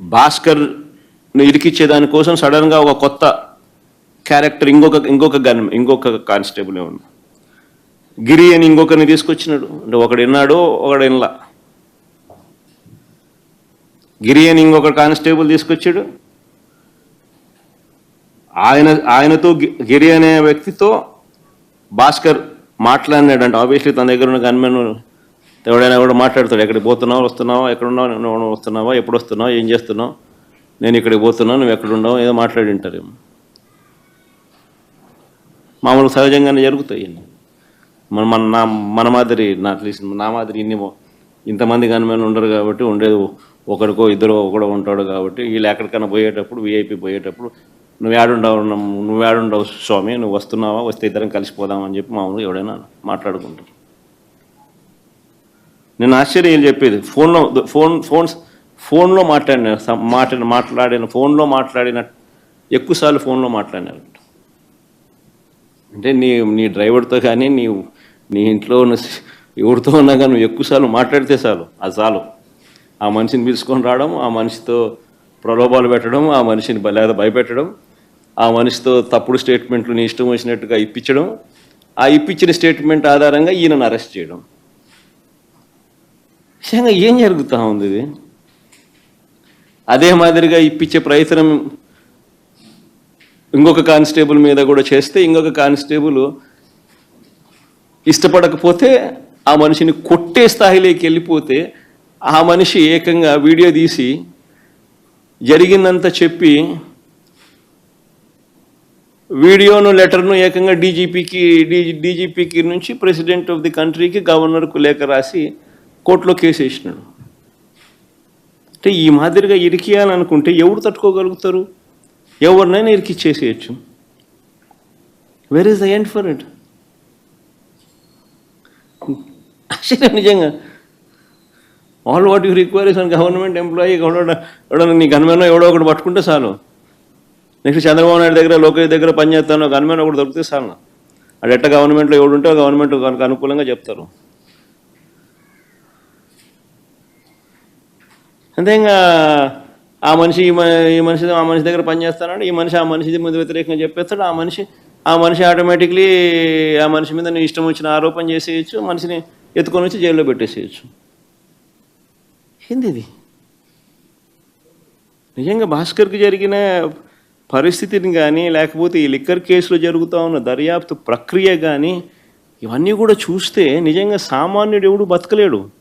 భాస్కర్ ఇరికిచ్చే దానికోసం సడన్గా ఒక కొత్త క్యారెక్టర్ ఇంకొక ఇంకొక గన్ ఇంకొక కానిస్టేబుల్ ఉంది. గిరి అని ఇంకొకరిని తీసుకొచ్చినాడు. అంటే ఒకడు విన్నాడు ఒకడు వినలా గిరి అని ఇంకొక కానిస్టేబుల్ తీసుకొచ్చాడు. ఆయన ఆయనతో గిరి అనే వ్యక్తితో భాస్కర్ మాట్లాడినాడు అంటే ఆబ్వియస్లీ తన దగ్గర ఉన్న గన్మెన్ ఎవడైనా కూడా మాట్లాడతాడు ఎక్కడికి పోతున్నావు వస్తున్నావా ఎక్కడ ఉన్నావు నువ్వు వస్తున్నావా ఎప్పుడు వస్తున్నావు ఏం చేస్తున్నావు నేను ఇక్కడికి పోతున్నావు నువ్వు ఎక్కడున్నావు ఏదో మాట్లాడి ఉంటారేమో మామూలు సహజంగానే జరుగుతాయి మన మన నా మన మాదిరి నా తెలిసిన నా మాదిరి ఇన్ని ఇంతమంది గన్మెన్ ఉండరు కాబట్టి ఉండేది ఒకరికో ఇద్దరు ఒకడో ఉంటాడు కాబట్టి వీళ్ళు ఎక్కడికైనా పోయేటప్పుడు వీఐపీ పోయేటప్పుడు నువ్వు ఏడుండవు నువ్వు ఏడుండవు స్వామి నువ్వు వస్తున్నావా వస్తే ఇద్దరం కలిసిపోదాం అని చెప్పి మామూలుగా ఎవడైనా మాట్లాడుకుంటారు నేను ఆశ్చర్యం చెప్పేది? ఫోన్లో ఫోన్ ఫోన్స్ ఫోన్లో మాట్లాడిన మాట మాట్లాడిన మాట్లాడిన ఫోన్లో మాట్లాడిన ఎక్కువసార్లు ఫోన్లో మాట్లాడినారు. అంటే నీ నీ డ్రైవర్తో కానీ నీ నీ ఇంట్లో ఉన్న ఎవరితో ఉన్నా కానీ నువ్వు ఎక్కువసార్లు మాట్లాడితే చాలు అది చాలు. ఆ మనిషిని పిలుచుకొని రావడం ఆ మనిషితో ప్రలోభాలు పెట్టడం ఆ మనిషిని లేదా భయపెట్టడం ఆ మనిషితో తప్పుడు స్టేట్మెంట్లు నీ ఇష్టం వచ్చినట్టుగా ఇప్పించడం ఆ ఇప్పించిన స్టేట్మెంట్ ఆధారంగా ఈయనను అరెస్ట్ చేయడం. నిజంగా ఏం జరుగుతూ ఉంది ఇది? అదే మాదిరిగా ఇప్పించే ప్రయత్నం ఇంకొక కానిస్టేబుల్ మీద కూడా చేస్తే ఇంకొక కానిస్టేబుల్ ఇష్టపడకపోతే ఆ మనిషిని కొట్టే స్థాయిలోకి వెళ్ళిపోతే ఆ మనిషి ఏకంగా వీడియో తీసి జరిగిందంతా చెప్పి వీడియోను లెటర్ను ఏకంగా డీజీపీకి డీజీపీకి నుంచి ప్రెసిడెంట్ ఆఫ్ ది కంట్రీకి గవర్నర్కు లేఖ రాసి కోర్టులో కేసు వేసినాడు. అంటే ఈ మాదిరిగా ఇరికియాలనుకుంటే ఎవరు తట్టుకోగలుగుతారు? ఎవరినైనా ఇరికిచ్చేసేయచ్చు where is the end for it ఆశ్చర్యం నిజంగా. All what you require is government employee ఎవడో నీ గన్మెన్ ఎవడో ఒకటి పట్టుకుంటే చాలు. నెక్స్ట్ చంద్రబాబు నాయుడు దగ్గర లోకేష్ దగ్గర పనిచేస్తాను గన్మెన్ ఒకటి దొరికితే చాలు. అడెట్ట గవర్నమెంట్లో ఎవడు ఉంటే గవర్నమెంట్ కనుక అనుకూలంగా చెప్తారు. అంతే ఇంకా ఆ మనిషి ఈ ఈ మనిషి ఆ మనిషి దగ్గర పనిచేస్తానంటే ఈ మనిషి ఆ మనిషి ముందు వ్యతిరేకంగా చెప్పేస్తాడు. ఆ మనిషి ఆ మనిషి ఆటోమేటిక్లీ ఆ మనిషి మీద నీ ఇష్టం వచ్చిన ఆరోపణ చేసేయచ్చు మనిషిని ఎత్తుకొని వచ్చి జైల్లో పెట్టేసేయచ్చు. ఏంది ఇది? నిజంగా భాస్కర్కి జరిగిన పరిస్థితిని కానీ లేకపోతే ఈ లిక్కర్ కేసులో జరుగుతూ ఉన్న దర్యాప్తు ప్రక్రియ కానీ ఇవన్నీ కూడా చూస్తే నిజంగా సామాన్యుడు ఎవడు బతకలేడు.